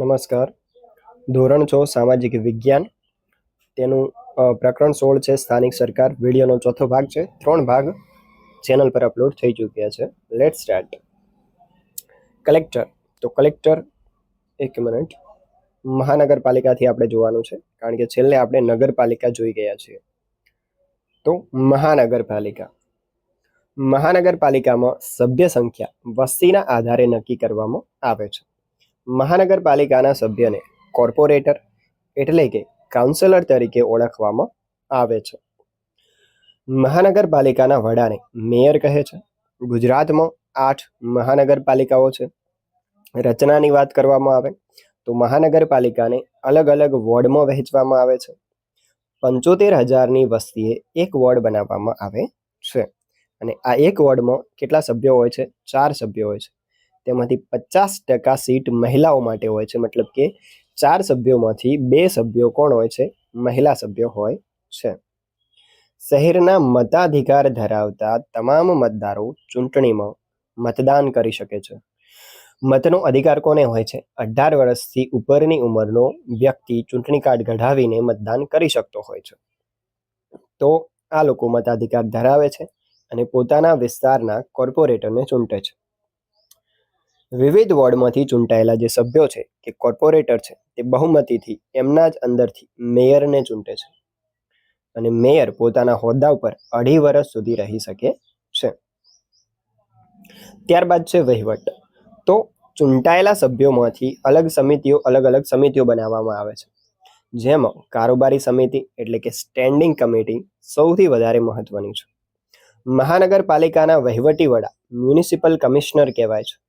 નમસ્કાર. ધોરણ છ, સામાજિક વિજ્ઞાન. તેનું પ્રકરણ સોળ છે, સ્થાનિક સરકાર. વિડીયોનો ચોથો ભાગ છે. ત્રણ ભાગ ચેનલ પર અપલોડ થઈ ચૂક્યા છે. Let start collector. તો કલેક્ટર, એક મિનિટ. મહાનગરપાલિકાથી આપણે જોવાનું છે, કારણ કે છેલ્લે આપણે નગરપાલિકા જોઈ ગયા છીએ. તો મહાનગરપાલિકા. મહાનગરપાલિકામાં સભ્ય સંખ્યા વસ્તીના આધારે નક્કી કરવામાં આવે છે. મહાનગરપાલિકાના સભ્યને કોર્પોરેટર એટલે કે કાઉન્સિલર તરીકે ઓળખવામાં આવે છે. મહાનગરપાલિકાના વડાને મેયર કહે છે. ગુજરાતમાં આઠ મહાનગરપાલિકાઓ છે. રચનાની વાત કરવામાં આવે તો મહાનગરપાલિકાને અલગ અલગ વોર્ડમાં વહેંચવામાં આવે છે. પંચોતેર હજારની વસ્તીએ એક વોર્ડ બનાવવામાં આવે છે. અને આ એક વોર્ડમાં કેટલા સભ્યો હોય છે? ચાર સભ્યો હોય છે. તેમાંથી પચાસ ટકા સીટ મહિલાઓ માટે હોય છે. મતલબ કે ચાર સભ્યોમાંથી બે સભ્યો કોણ હોય છે? મહિલા સભ્યો હોય છે. શહેરના મતાધિકાર ધરાવતા તમામ મતદારો ચૂંટણીમાં મતદાન કરી શકે છે. મતનો અધિકાર કોને હોય છે? અઢાર વર્ષથી ઉપરની ઉંમરનો વ્યક્તિ ચૂંટણી કાર્ડ કઢાવીને મતદાન કરી શકતો હોય છે. તો આ લોકો મતાધિકાર ધરાવે છે અને પોતાના વિસ્તારના કોર્પોરેટરને ચૂંટે છે. વિવિધ વોર્ડમાંથી ચૂંટાયેલા જે સભ્યો છે, કે કોર્પોરેટર છે, તે બહુમતીથી એમના જ અંદરથી મેયરને ચૂંટે છે. અને મેયર પોતાના હોદ્દા ઉપર અઢી વર્ષ સુધી રહી શકે છે. ત્યારબાદ છે વહીવટ. તો ચૂંટાયેલા સભ્યોમાંથી અલગ સમિતિઓ અલગ અલગ સમિતિઓ બનાવવામાં આવે છે. જેમાં કારોબારી સમિતિ એટલે કે સ્ટેન્ડિંગ કમિટી સૌથી વધારે મહત્વની છે. મહાનગરપાલિકાના વહીવટી વડા મ્યુનિસિપલ કમિશનર કહેવાય છે.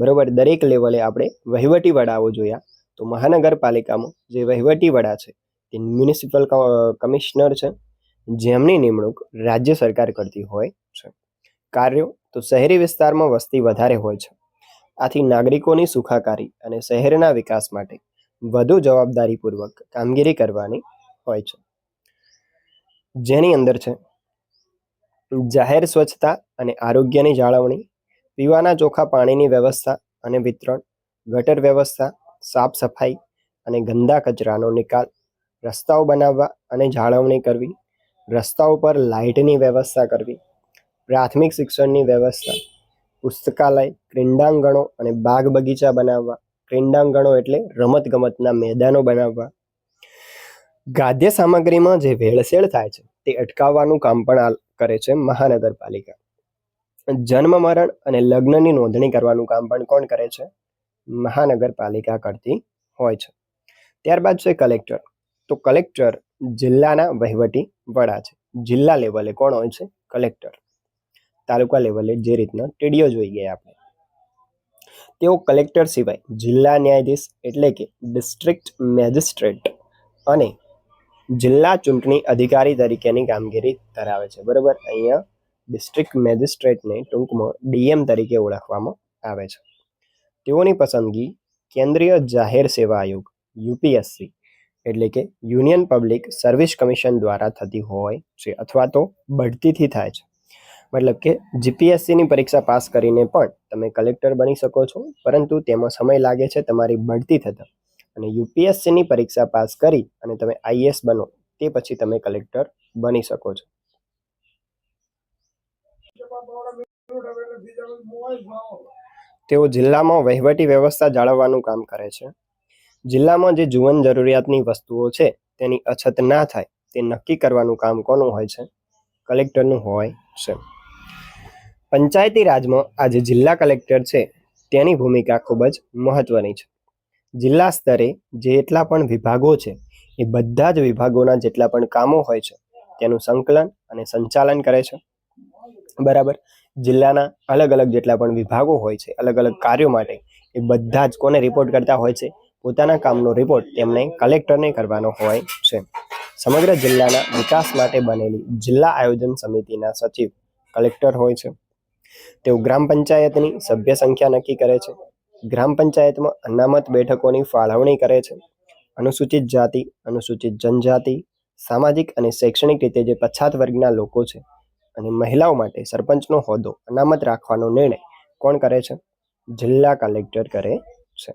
બરોબર? દરેક લેવલે આપણે વહીવટી વડાઓ જોયા તો મહાનગરપાલિકામાં જે વહીવટી વડા છે, તે મ્યુનિસિપલ કમિશનર છે, જેમની નિમણૂક રાજ્ય સરકાર કરતી હોય છે. કાર્યો તો શહેરી વિસ્તારમાં વસ્તી વધારે હોય છે. આથી નાગરિકોની સુખાકારી અને શહેરના વિકાસ માટે વધુ જવાબદારીપૂર્વક કામગીરી કરવાની હોય છે. જેની અંદર છે, જાહેર સ્વચ્છતા અને આરોગ્યની જાળવણી પીવાના ચોખ્ખા પાણીની વ્યવસ્થા અને વિતરણ, ગટર વ્યવસ્થા, સાફ સફાઈ અને ગંદા કચરાનો નિકાલ, રસ્તાઓ બનાવવા અને જાળવણી કરવી, રસ્તાઓ પર લાઇટની વ્યવસ્થા કરવી, પ્રાથમિક શિક્ષણની વ્યવસ્થા, પુસ્તકાલય, ક્રીડાંગણો અને બાગ બગીચા બનાવવા, ક્રીડાંગણો એટલે રમતગમતના મેદાનો બનાવવા. ગાદ્ય સામગ્રીમાં જે ભેળસેળ થાય છે તે અટકાવવાનું કામ પણ કરે છે મહાનગરપાલિકા. જન્મ મરણ અને લગ્નની નોંધણી કરવાનું કામ પણ કોણ કરે છે? મહાનગરપાલિકા કરતી હોય છે. ત્યારબાદ છે કલેક્ટર. તો કલેક્ટર જિલ્લાના વહીવટી વડા છે. જિલ્લા લેવલે કોણ હોય છે? કલેક્ટર. તાલુકા લેવલે જે રીતના ટીડીઓ જોઈ ગયા આપણે. તેઓ કલેક્ટર સિવાય જિલ્લા ન્યાયાધીશ એટલે કે ડિસ્ટ્રિક્ટ મેજિસ્ટ્રેટ અને જિલ્લા ચૂંટણી અધિકારી તરીકેની કામગીરી ધરાવે છે. બરોબર? અહીંયા ડિસ્ટ્રિક્ટ મેજિસ્ટ્રેટને ટૂંકમાં ડીએમ તરીકે ઓળખવામાં આવે છે. તેઓની પસંદગી કેન્દ્રીય જાહેર સેવા આયોગ યુપીએસસી એટલે કે યુનિયન પબ્લિક સર્વિસ કમિશન દ્વારા થતી હોય છે અથવા તો બઢતીથી થાય છે. મતલબ કે જીપીએસસીની પરીક્ષા પાસ કરીને પણ તમે કલેક્ટર બની શકો છો, પરંતુ તેમાં સમય લાગે છે તમારી બઢતી થતાં. અને યુપીએસસીની પરીક્ષા પાસ કરી અને તમે આઈએસ બનો, તે પછી તમે કલેક્ટર બની શકો છો. તેઓ જિલ્લામાં વહીવટી વ્યવસ્થા જાળવવાનું કામ કરે છે. જિલ્લામાં જે જીવન જરૂરિયાતની વસ્તુઓ છે, તેની અછત ના થાય, તે નક્કી કરવાનું કામ કોનું હોય છે? કલેક્ટરનું હોય છે. પંચાયતી રાજમાં આજે જિલ્લા કલેક્ટર છે, તેની ભૂમિકા ખૂબ જ મહત્વની છે. જિલ્લા સ્તરે જેટલા પણ વિભાગો છે, એ બધા જ વિભાગોના જેટલા પણ કામો હોય છે, તેનું સંકલન અને સંચાલન કરે છે. બરાબર? જિલ્લાના અલગ અલગ જેટલા પણ વિભાગો હોય છે અલગ અલગ કાર્યો માટે એ બધા જ કોને રિપોર્ટ કરતા હોય છે પોતાના કામનો રિપોર્ટ તેમણે કલેક્ટરને કરવાનો હોય છે. સમગ્ર જિલ્લાના વિકાસ માટે બનેલી જિલ્લા આયોજન સમિતિના સચિવ કલેક્ટર હોય છે. તેઓ ગ્રામ પંચાયતની સભ્ય સંખ્યા નક્કી કરે છે. ગ્રામ પંચાયતમાં અનામત બેઠકોની ફાળવણી કરે છે. અનુસૂચિત જાતિ અનુસૂચિત જનજાતિ સામાજિક અને શૈક્ષણિક રીતે જે પછાત વર્ગના લોકો છે અને મહિલાઓ માટે સરપંચનો હોદ્દો અનામત રાખવાનો નિર્ણય કોણ કરે છે? જિલ્લા કલેક્ટર કરે છે.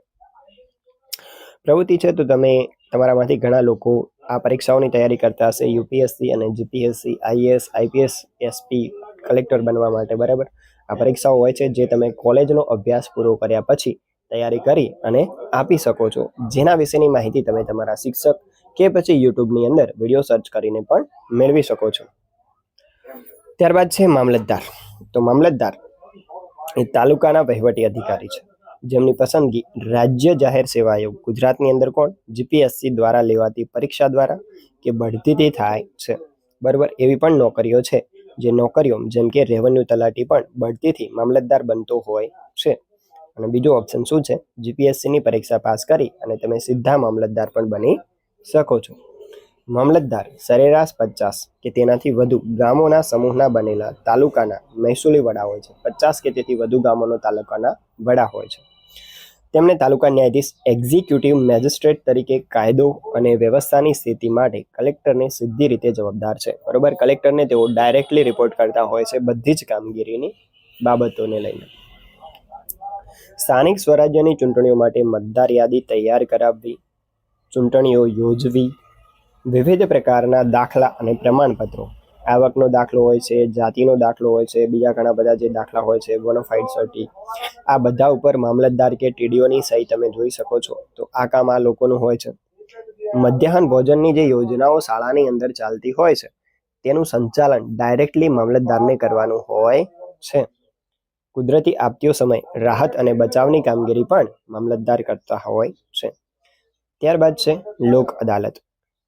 પ્રવૃત્તિ છે તો તમે તમારામાંથી ઘણા લોકો આ પરીક્ષાઓની તૈયારી કરતા હશે. યુપીએસસી અને GPSC, IAS, IPS, SP collector બનવા માટે, બરાબર? આ પરીક્ષાઓ હોય છે જે તમે કોલેજનો અભ્યાસ પૂરો કર્યા પછી તૈયારી કરી અને આપી શકો છો. જેના વિશેની માહિતી તમે તમારા શિક્ષક કે પછી યુટ્યુબની અંદર વીડિયો સર્ચ કરીને પણ મેળવી શકો છો. ત્યારબાદ છે મામલતદાર. તો મામલતદાર એ તાલુકાના વહીવટી અધિકારી છે. જેમની પસંદગી રાજ્ય જાહેર સેવા આયોગ ગુજરાતની અંદર કોણ? જીપીએસસી દ્વારા લેવાતી પરીક્ષા દ્વારા કે બઢતીથી થાય છે. બરાબર? એવી પણ નોકરીઓ છે. જે નોકરીઓ જેમ કે રેવન્યુ તલાટી પણ બઢતીથી મામલતદાર બનતો હોય છે. અને બીજો ઓપ્શન શું છે? જીપીએસસીની પરીક્ષા પાસ કરી અને તમે સીધા મામલતદાર પણ બની શકો છો. મામલતદાર સરેરાશ પચાસ કે તેનાથી વધુ ગામોના સમૂહના બનેલા તાલુકાના મહેસૂલી વડા હોય છે. પચાસ કે તેથી વધુ ગામોનો તાલુકાના વડા હોય છે. તેમણે તાલુકા ન્યાયાધીશ, એક્ઝિક્યુટિવ મેજિસ્ટ્રેટ તરીકે કાયદો અને વ્યવસ્થાની સ્થિતિ માટે કલેક્ટરને સીધી રીતે જવાબદાર છે. બરોબર? કલેક્ટરને તેઓ ડાયરેક્ટલી રિપોર્ટ કરતા હોય છે બધી જ કામગીરીની બાબતોને લઈને. સ્થાનિક સ્વરાજ્યની ચૂંટણીઓ માટે મતદાર યાદી તૈયાર કરાવવી, ચૂંટણીઓ યોજવી વિવિધ પ્રકારના દાખલા અને પ્રમાણપત્રો. આવકનો દાખલો હોય છે, જાતિનો દાખલો હોય છે, બીજા ઘણા બધા જે દાખલા હોય છે બોનોફાઇડ સર્ટી આ બધા ઉપર મામલતદાર કે ટીડીઓની સહી તમે જોઈ શકો છો. તો આ કામ આ લોકોનું હોય છે. મધ્યાહન ભોજનની જે યોજનાઓ શાળાની અંદર ચાલતી હોય છે, તેનું સંચાલન ડાયરેક્ટલી મામલતદારને કરવાનું હોય છે. કુદરતી આપતીઓ સમય રાહત અને બચાવની કામગીરી પણ મામલતદાર કરતા હોય છે. ત્યારબાદ છે લોક અદાલત.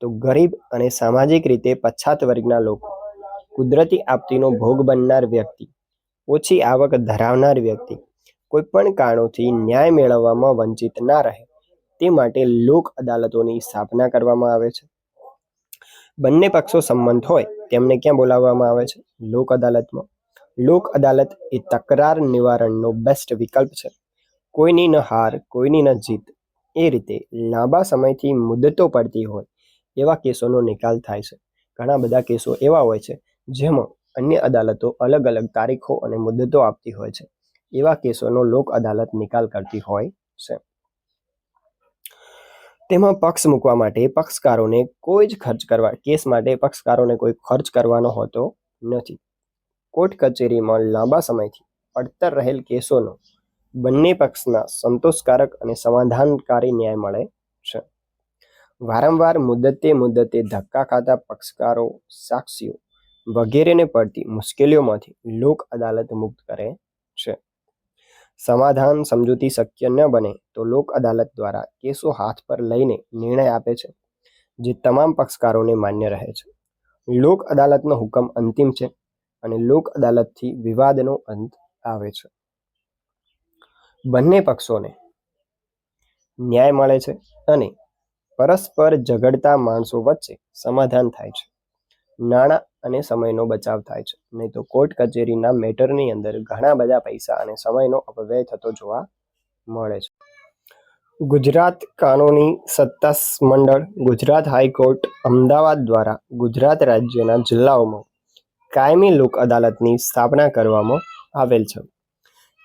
તો ગરીબ અને સામાજિક રીતે પછાત વર્ગના લોકો કુદરતી આપતીનો ભોગ બનનાર વ્યક્તિ, ઓછી આવક ધરાવનાર વ્યક્તિ, કોઈપણ કારણોથી ન્યાય મેળવવામાં વંચિત ના રહે, તે માટે લોક અદાલતોની સ્થાપના કરવામાં આવે છે. બંને પક્ષો સંમત હોય તેમને ક્યાં બોલાવવામાં આવે છે? લોક અદાલતમાં. લોક અદાલત એ તકરાર નિવારણનો બેસ્ટ વિકલ્પ છે. કોઈની ન હાર, કોઈની ન જીત, એ રીતે લાંબા સમયથી મુદતો પડતી હોય એવા કેસોનો નિકાલ થાય છે. ઘણા બધા કેસો એવા હોય છે, જેમાં અન્ય અદાલતો અલગ અલગ તારીખો અને મુદતો આપતી હોય છે. એવા કેસોનો લોક અદાલત નિકાલ કરતી હોય છે. તેમાં પક્ષ મૂકવા માટે પક્ષકારોને કોઈ જ ખર્ચ કરવા, કેસ માટે પક્ષકારોને કોઈ ખર્ચ કરવાનો હોતો નથી. કોર્ટ કચેરીમાં લાંબા સમયથી પડતર રહેલ કેસોનો બંને પક્ષના સંતોષકારક અને સમાધાનકારી ન્યાય મળે વારંવાર મુદ્દતે મુદ્દતે ધક્કા ખાતા પક્ષકારો, સાક્ષીઓ વગેરેને પડતી મુશ્કેલીઓમાંથી લોક અદાલત મુક્ત કરે છે. સમાધાન સમજૂતી શક્ય ન બને તો લોક અદાલત દ્વારા કેસો હાથ પર લઈને નિર્ણય આપે છે, જે તમામ પક્ષકારોને માન્ય રહે છે. લોક અદાલતનો હુકમ અંતિમ છે અને લોક અદાલતથી વિવાદનો અંત આવે છે. બંને પક્ષોને ન્યાય મળે છે અને પરસ્પર ઝઘડતા માણસો વચ્ચે સમાધાન થાય છે. નાણાં અને સમયનો બચાવ થાય છે. નહીં તો કોર્ટ કચેરીના મેટરની અંદર ઘણા બધા પૈસા અને સમયનો અપવ્યય થતો જોવા મળે છે. ગુજરાત કાનૂની સત્તા મંડળ, ગુજરાત હાઈકોર્ટ, અમદાવાદ દ્વારા ગુજરાત રાજ્યના જિલ્લાઓમાં કાયમી લોક અદાલતની સ્થાપના કરવામાં આવેલ છે.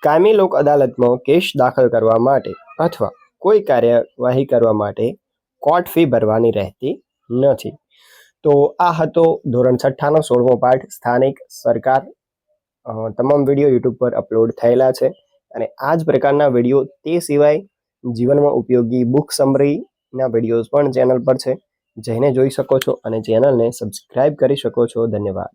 કાયમી લોક અદાલતમાં કેસ દાખલ કરવા માટે અથવા કોઈ કાર્યવાહી કરવા માટે કોર્ટ ફી ભરવાની રહેતી નથી. તો આ હતો ધોરણ છઠ્ઠાનો સોળમો પાઠ. સ્થાનિક સરકાર તમામ વીડિયો યુટ્યુબ પર અપલોડ થયેલા છે અને આ જ પ્રકારના વીડિયો તે સિવાય જીવનમાં ઉપયોગી બુક સમરીના વિડીયોઝ પણ ચેનલ પર છે. જઈને જોઈ શકો છો અને ચેનલને સબસ્ક્રાઇબ કરી શકો છો. ધન્યવાદ.